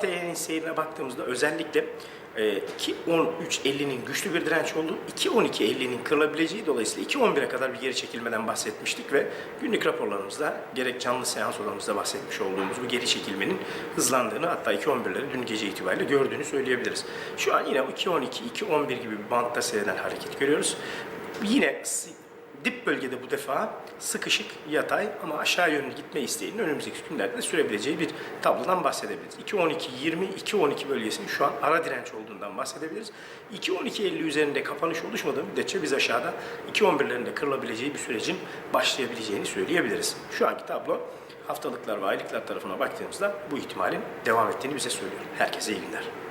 TL'nin seyrine baktığımızda özellikle e, 2.13.50'nin güçlü bir direnç olduğu, 2.12.50'nin kırılabileceği dolayısıyla 2.11'e kadar bir geri çekilmeden bahsetmiştik ve günlük raporlarımızda gerek canlı seans odamızda bahsetmiş olduğumuz bu geri çekilmenin hızlandığını hatta 2.11'leri dün gece itibariyle gördüğünü söyleyebiliriz. Şu an yine 2.12, 2.11 gibi bir bantta seyreden hareket görüyoruz. Yine dip bölgede bu defa sıkışık, yatay ama aşağı yönlü gitme isteğinin önümüzdeki günlerde de sürebileceği bir tablodan bahsedebiliriz. 2.12-20, 2.12 bölgesinin şu an ara direnç olduğundan bahsedebiliriz. 2.12.50 üzerinde kapanış oluşmadığı müddetçe biz aşağıda 2.11'lerin de kırılabileceği bir sürecin başlayabileceğini söyleyebiliriz. Şu anki tablo haftalıklar ve aylıklar tarafına baktığımızda bu ihtimalin devam ettiğini bize söylüyor. Herkese iyi günler.